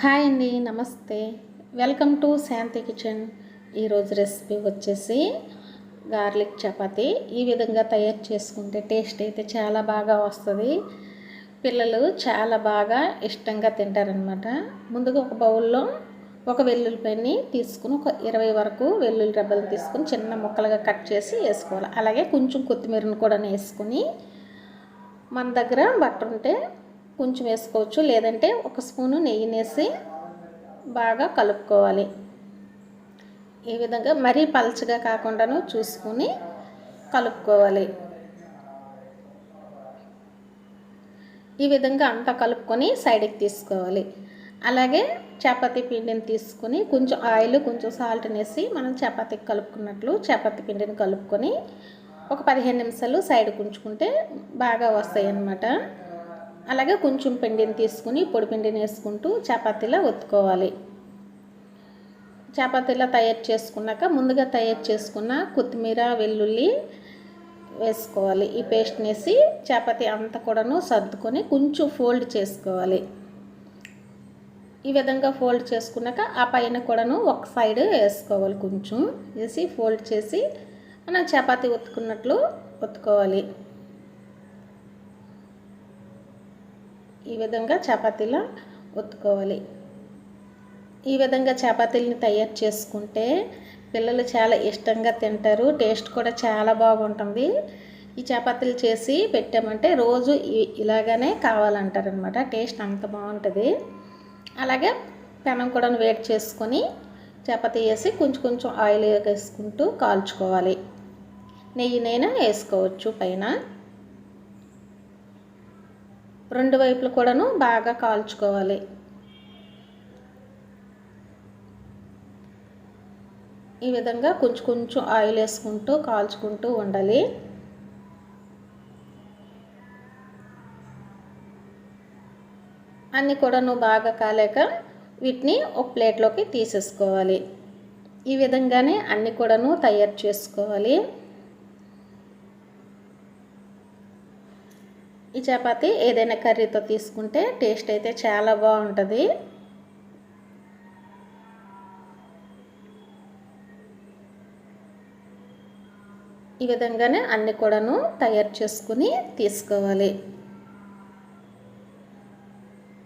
Hi అండి నమస్తే. Welcome to Shanti kitchen. ఈరోజు రెసిపీ వచ్చేసి గార్లిక్ చపాతి. ఈ విధంగా తయారు చేసుకుంటే టేస్ట్ అయితే చాలా బాగా వస్తుంది. పిల్లలు చాలా బాగా ఇష్టంగా తింటారనమాట ముందుగా ఒక బౌల్లో ఒక వెల్లుల్లిపాయని తీసుకుని ఒక ఇరవై వరకు వెల్లుల్లి రెబ్బలు తీసుకుని చిన్న ముక్కలుగా కట్ చేసి వేసుకోవాలి. అలాగే కొంచెం కొత్తిమీరను కూడా వేసుకుని మన దగ్గర బట్టర్ ఉంటే కొంచెం వేసుకోవచ్చు. లేదంటే ఒక స్పూను నెయ్యి వేసి బాగా కలుపుకోవాలి. ఈ విధంగా మరీ పలచగా కాకుండాను చూసుకుని కలుపుకోవాలి. ఈ విధంగా అంతా కలుపుకొని సైడ్కి తీసుకోవాలి. అలాగే చపాతీ పిండిని తీసుకొని కొంచెం ఆయిల్ కొంచెం సాల్ట్ వేసి మనం చపాతీకి కలుపుకున్నట్లు చపాతీ పిండిని కలుపుకొని ఒక పదిహేను నిమిషాలు సైడ్ ఉంచుకుంటే బాగా వస్తాయి అన్నమాట అలాగే కొంచెం పిండిని తీసుకుని పొడి పిండిని వేసుకుంటూ చపాతీలా ఒత్తుకోవాలి. చపాతీలా తయారు చేసుకున్నాక ముందుగా తయారు చేసుకున్న కొత్తిమీర వెల్లుల్లి వేసుకోవాలి. ఈ పేస్ట్ని వేసి చపాతీ అంతా కూడాను సర్దుకొని కొంచెం ఫోల్డ్ చేసుకోవాలి. ఈ విధంగా ఫోల్డ్ చేసుకున్నాక ఆ పైన కూడాను ఒక సైడ్ వేసుకోవాలి కొంచెం. వేసి ఫోల్డ్ చేసి మనం చపాతీ ఉత్తుకున్నట్లు ఒత్తుకోవాలి. ఈ విధంగా చపాతీలా ఒత్తుకోవాలి. ఈ విధంగా చపాతీలని తయారు చేసుకుంటే పిల్లలు చాలా ఇష్టంగా తింటారు టేస్ట్ కూడా చాలా బాగుంటుంది. ఈ చపాతీలు చేసి పెట్టామంటే రోజు ఇలాగానే కావాలంటారనమాట టేస్ట్ అంత బాగుంటుంది. అలాగే పెనం కూడా వేడి చేసుకొని చపాతీ వేసి కొంచెం కొంచెం ఆయిల్ వేసుకుంటూ కాల్చుకోవాలి. నెయ్యినైనా వేసుకోవచ్చు పైన. రెండు వైపులు కూడాను బాగా కాల్చుకోవాలి. ఈ విధంగా కొంచెం కొంచెం ఆయిల్ వేసుకుంటూ కాల్చుకుంటూ ఉండాలి. అన్నీ కూడాను బాగా కాలేక వీటిని ఒక ప్లేట్లోకి తీసేసుకోవాలి. ఈ విధంగానే అన్నీ కూడాను తయారు చేసుకోవాలి. ఈ చపాతీ ఏదైనా కర్రీతో తీసుకుంటే టేస్ట్ అయితే చాలా బాగుంటుంది. ఈ విధంగానే అన్ని కూడాను తయారు చేసుకుని తీసుకోవాలి.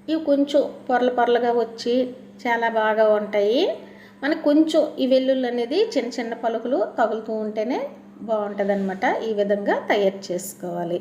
ఇవి కొంచెం పొరలు పొరలుగా వచ్చి చాలా బాగా ఉంటాయి. మనకు కొంచెం ఈ వెల్లుల్లి అనేది చిన్న చిన్న పలుకులు తగులుతూ ఉంటేనే బాగుంటుంది ఈ విధంగా తయారు చేసుకోవాలి.